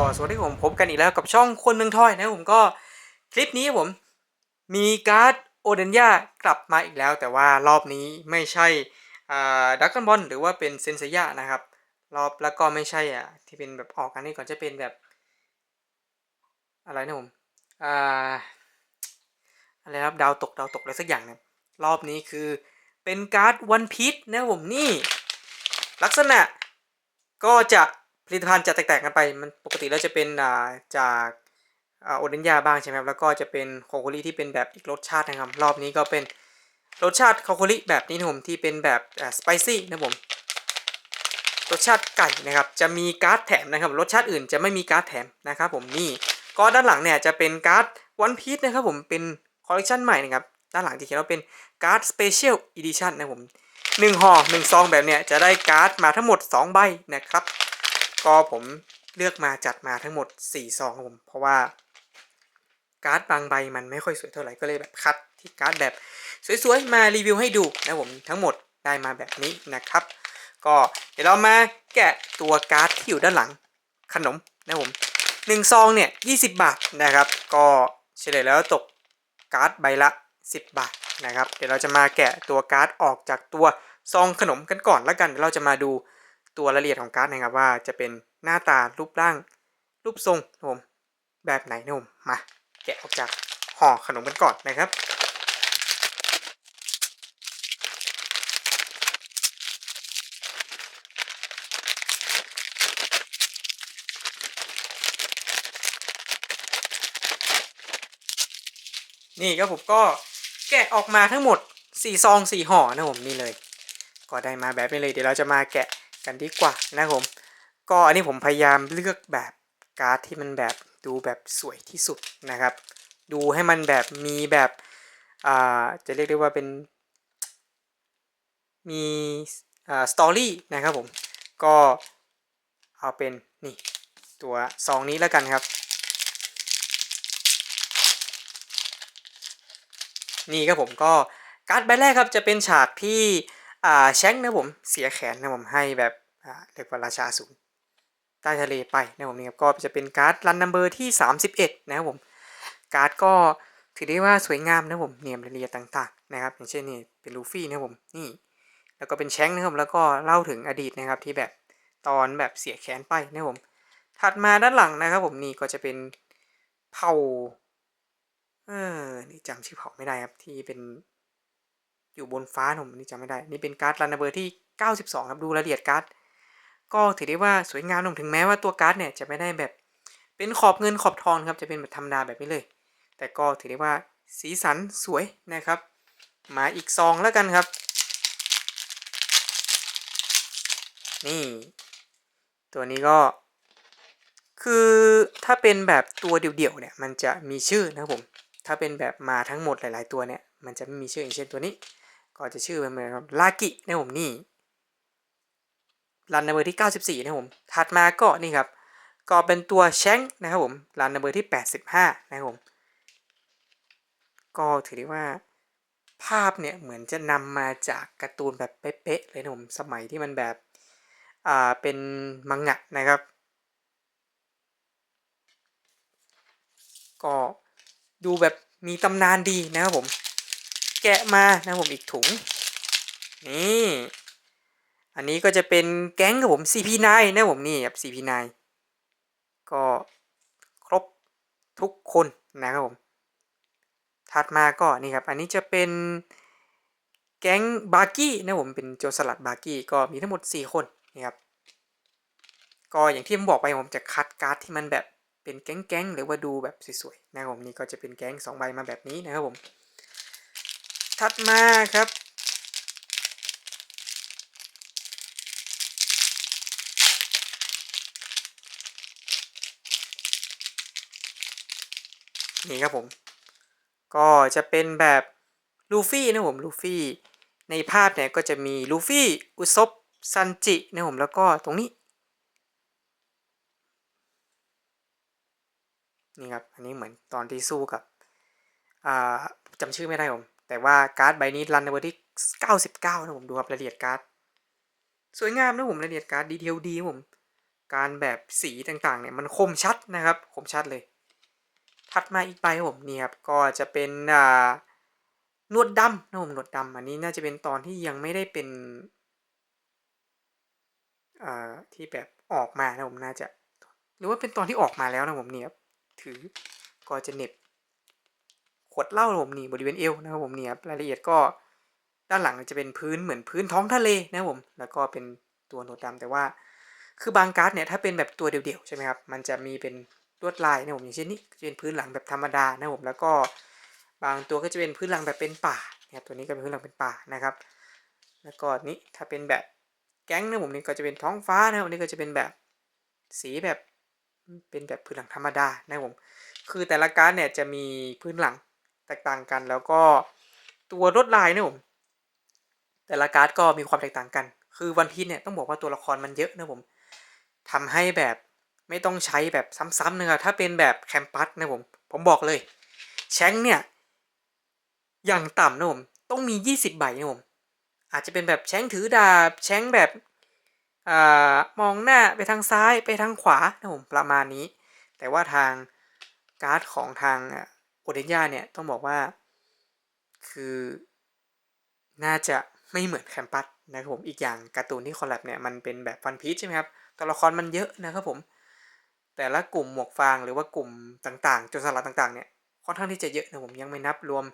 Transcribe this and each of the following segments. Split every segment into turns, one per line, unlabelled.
ก็สวัสดีผมพบกันอีกแล้วกับช่องคนเมืองทอยนะผมก็คลิปนี้ผมมีการ์ดโอเดนยากลับมาอีกแล้ว แต่ว่ารอบนี้ไม่ใช่ดักกันบอลหรือว่าเป็นเซนเซียนะครับ รอบแล้วก็ไม่ใช่อะที่เป็นแบบออกกันนี่ก่อนจะเป็นแบบ อะไรนะผมอ่าอะไรครับดาวตกดาวตกอะไรสักอย่างเนี่ยรอบนี้คือเป็นการ์ดวันพีชนะผมนี่ ลักษณะก็จะ ผลิตภัณฑ์จะแตกต่างกันไปมันปกติแล้วจะเป็นาจากอาโอเดนยาบ้างใช่ไหมครับแล้วก็จะเป็นโคโคริที่เป็นแบบอีกรสชาตินะครับ รอบนี้ก็เป็นรสชาติโคโคริแบบนี้นะผมที่เป็นแบบสไปซี่นะผมรสชาติไก่นะครับจะมีการ์ดแถมนะครับรสชาติอื่นจะไม่มีการ์ดแถมนะครับผมนี่ก็ด้านหลังเนี่ยจะเป็นการ์ดวันพีชนะครับผมเป็นคอลเลคชันใหม่นะครับด้านหลังที่เขียนว่าเป็นการ์ดสเปเชียลอีดิชันนะผมหนึ่งห่อหนึ่งซองแบบเนี้ยจะได้การ์ดมาทั้งหมด 2 ใบนะครับ ก็ผมเลือกมาจัดมาทั้งหมด4ซองครับผม เพราะว่าการ์ดบางใบมันไม่ค่อยสวยเท่าไหร่ก็เลยแบบคัดที่การ์ดแบบสวยๆ มารีวิวให้ดูนะผมทั้งหมดได้มาแบบนี้นะครับ ก็เดี๋ยวเรามาแกะตัวการ์ดที่อยู่ด้านหลังขนมนะผมหนึ่งซองเนี่ย20 บาทนะครับ ก็เฉลี่ยแล้วตกการ์ดใบละ 10 บาทนะครับ เดี๋ยวเราจะมาแกะตัวการ์ดออกจากตัวซองขนมกันก่อนแล้วกันเดี๋ยวเราจะมาดู ตัวรายละเอียดของการ์ดนะครับว่าจะเป็นหน้าตารูปร่าง รูปทรงนะผมแบบไหนนะผมมาแกะออกจากห่อขนมกันก่อนนะครับนี่ครับผมก็แกะออกมาทั้งหมด4ซอง4ห่อนะผมนี่เลย ก็ได้มาแบบนี้เลยเดี๋ยวเราจะมาแกะ กันดีกว่านะครับผม ก็อันนี้ผมพยายามเลือกแบบการ์ดที่มันแบบดูแบบสวยที่สุดนะครับ ดูให้มันแบบมีแบบอ่าจะเรียกได้ว่าเป็น มีอ่าสตอรี่นะครับผม ก็เอาเป็นนี่ตัวซองนี้แล้วกันครับ นี่ครับผมก็การ์ดใบแรกครับจะเป็นฉากที่ อ่าแชงนะผมเสียแขนนะผมให้แบบอ่าเรียกว่าราชาสูงใต้ทะเลไปนะผมนี่ครับก็จะเป็นการ์ดรันนัมเบอร์ที่ 31 นะครับผม การ์ดก็ถือได้ว่าสวยงามนะผมเนี่ยรายละเอียดต่างๆนะครับ อย่างเช่นนี่เป็นลูฟี่นะผมนี่ แล้วก็เป็นแชงนะครับแล้วก็เล่าถึงอดีตนะครับที่แบบตอนแบบเสียแขนไปนะผม ถัดมาด้านหลังนะครับผมนี่ก็จะเป็นเผ่าเออนี่จำชื่อเผ่าไม่ได้ครับที่เป็น อยู่บนฟ้าผมนี่จำไม่ได้ นี่เป็นการ์ดรันเบอร์ที่ 92 ครับดูรายละเอียดการ์ดก็ถือได้ว่าสวยงามผมถึงแม้ว่าตัวการ์ดเนี่ยจะไม่ได้แบบ เป็นขอบเงินขอบทองครับจะเป็นแบบธรรมดาแบบนี้เลย แต่ก็ถือได้ว่าสีสันสวยนะครับ มาอีกซองแล้วกันครับ นี่ ตัวนี้ก็ คือถ้าเป็นแบบตัวเดี่ยวๆเนี่ย มันจะมีชื่อนะครับผม ถ้าเป็นแบบมาทั้งหมดหลาย ๆ ตัวเนี่ย มันจะไม่มีชื่ออย่างเช่นตัวนี้ ก็จะชื่อเป็นเหมือนครับลากินะครับผมนี่รันในเบอร์ที่ 94นะครับผมถัดมาก็นี่ครับ ก็เป็นตัวแชงนะครับผมรันในเบอร์ที่ 85นะครับผมก็ถือได้ว่าภาพเนี่ยเหมือนจะนำมาจากการ์ตูนแบบเป๊ะๆเลยนะผมสมัยที่มันแบบอ่าเป็นมังงะนะครับ ก็ดูแบบมีตำนานดีนะครับผม แกะมานะผมอีกถุง นี่ อันนี้ก็จะเป็นแก๊งกับผม CP9 นะผมนี่ครับ CP9 ก็ครบทุกคนนะครับผม ถัดมาก็นี่ครับ อันนี้จะเป็นแก๊งบาร์กี้นะผมเป็นโจรสลัดบาร์กี้ก็มีทั้งหมด 4 คนนี่ครับ ก็อย่างที่ผมบอกไปผมจะคัดการ์ดที่มันแบบเป็นแก๊งๆหรือว่าดูแบบสวยๆนะครับผมนี่ก็จะเป็นแก๊ง2ใบมาแบบนี้นะครับผม ถัดมาครับ นี่ครับผม ก็จะเป็นแบบลูฟี่นะผมลูฟี่ ในภาพเนี่ยก็จะมีลูฟี่ อุซบซันจินะผมแล้วก็ตรงนี้นี่ครับ อันนี้เหมือนตอนที่สู้กับจำชื่อไม่ได้ผม แต่ว่าการ์ดใบนี้รันในวันที่ 99 นะผมดูครับรายละเอียดการ์ด สวยงามนะผมรายละเอียดการ์ดดีเทลดีผม การแบบสีต่างๆเนี่ยมันคมชัดนะครับ คมชัดเลย ถัดมาอีกใบครับผมนี่ครับก็จะเป็นอ่านวดดำนะผมหนวดดำอันนี้น่าจะเป็นตอนที่ยังไม่ได้เป็นอ่าที่แบบออกมานะผมน่าจะ หรือว่าเป็นตอนที่ออกมาแล้วนะผมเนี่ยครับถือก็จะเน็บ วดเหล้าผมนี่บริเวณเอวนะครับผมเนี่ยรายละเอียดก็ด้านหลังจะเป็นพื้นเหมือนพื้นท้องทะเลนะครับผม แล้วก็เป็นตัวหนวดดำแต่ว่า คือบางการ์ดเนี่ยถ้าเป็นแบบตัวเดี่ยวๆใช่ไหมครับ มันจะมีเป็นลวดลายนะผมอย่างเช่นนี้จะเป็นพื้นหลังแบบธรรมดานะผมแล้วก็บางตัวก็จะเป็นพื้นหลังแบบเป็นป่านะครับตัวนี้ก็เป็นพื้นหลังเป็นป่านะครับ แล้วก็นี้ถ้าเป็นแบบแก๊งนะผมนี่ก็จะเป็นท้องฟ้านะผมนี่ก็จะเป็นแบบสีแบบเป็นแบบพื้นหลังธรรมดานะผมคือแต่ละการ์ดเนี่ยจะมีพื้นหลัง แตกต่างกันแล้วก็ตัวลวดลายเนะผมแต่ละการ์ดก็มีความแตกต่างกัน คือวันพีเนี่ยต้องบอกว่าตัวละครมันเยอะนะผมทำให้แบบไม่ต้องใช้แบบซ้ำๆนะครับถ้าเป็นแบบแคมปัสนะผมผมบอกเลยแชงเนี่ยอย่างต่ำนะผมต้องมี 20 ใบนะผมอาจจะเป็นแบบแชงถือดาบแชงแบบอ่ามองหน้าไปทางซ้ายไปทางขวานะผมประมาณนี้ แต่ว่าทางการ์ดของทาง โอเดนยาเนี่ยต้องบอกว่า คือน่าจะไม่เหมือนแคมปัสนะครับผมอีกอย่างการ์ตูนที่คอลแลบเนี่ยมันเป็นแบบฟันพีชใช่ไหมครับตัวละครมันเยอะนะครับผม แต่ละกลุ่มหมวกฟางหรือว่ากลุ่มต่างๆจนสลัดต่างๆเนี่ยค่อนข้างที่จะเยอะนะผมยังไม่นับรวม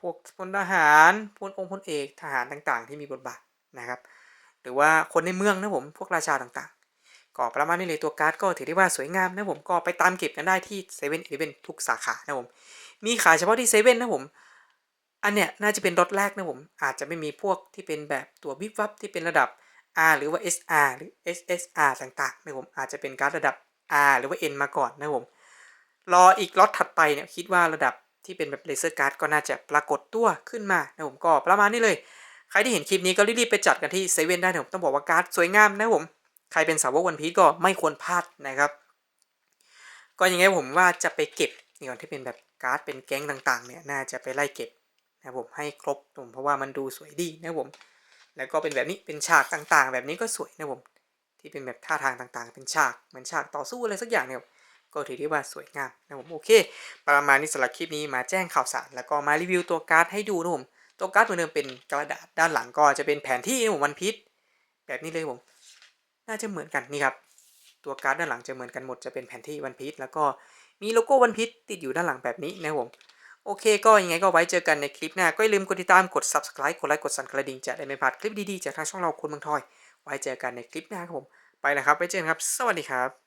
พวกพลทหารพลองค์พลเอกทหารต่างๆ ที่มีบทบาทนะครับ หรือว่าคนในเมืองนะผมพวกราชาต่างๆ ก็ประมาณนี้เลยตัวการ์ดก็ถือได้ว่าสวยงามนะผมก็ไปตามเก็บกันได้ที่เซเว่นอีเวนทุกสาขานะผมมีขายเฉพาะที่เซเว่นนะผมอันเนี้ยน่าจะเป็นรถแรกนะผม อาจจะไม่มีพวกที่เป็นแบบตัววิบวับที่เป็นระดับ R หรือว่า SR หรือ SSR ต่างๆนะผมอาจจะเป็นการ์ดระดับ R หรือว่า N มาก่อนนะผมรออีกล็อตถัดไปเนี่ยคิดว่าระดับที่เป็นแบบเลเซอร์การ์ดก็น่าจะปรากฏตัวขึ้นมานะผมก็ประมาณนี้เลย ใครที่เห็นคลิปนี้ก็รีบๆไปจัดกันที่เซเว่นได้นะผมต้องบอกว่าการ์ดสวยงามนะผม ใครเป็นสาวกวันพีก็ไม่ควรพลาดนะครับ ก็ยังไงผมว่าจะไปเก็บนี่ก่อนที่เป็นแบบการ์ดเป็นแก๊งต่างๆ เนี่ยน่าจะไปไล่เก็บนะผมให้ครบผมเพราะว่ามันดูสวยดีนะผมแล้วก็เป็นแบบนี้เป็นฉากต่างๆ แบบนี้ก็สวยนะผมที่เป็นแบบท่าทางต่างๆ เป็นฉากเหมือนฉากต่อสู้อะไรสักอย่างเนี่ยก็ถือได้ว่าสวยงามนะผมโอเค ประมาณนี้สำหรับคลิปนี้มาแจ้งข่าวสาร แล้วก็มารีวิวตัวการ์ดให้ดูนะผมตัวการ์ดเหมือนเดิมเป็นกระดาษด้านหลังก็จะเป็นแผนที่นะผมวันพีชแบบนี้เลยผม น่าจะเหมือนกันนี่ครับ ตัวการ์ดด้านหลังจะเหมือนกันหมดจะเป็นแผนที่วันพีชแล้วก็มีโลโก้วันพีชติดอยู่ด้านหลังแบบนี้นะครับผมโอเคก็ยังไงก็ไว้เจอกันในคลิปหน้า ก็อย่าลืมกดติดตามกด subscribe กดไลค์กดสั่นกระดิ่งจะได้ไม่พลาดคลิปดีๆ จากทางช่องเราคนเมืองทอย ไว้เจอกันในคลิปหน้าครับผม ไปแล้วครับไว้เจอกันครับ สวัสดีครับ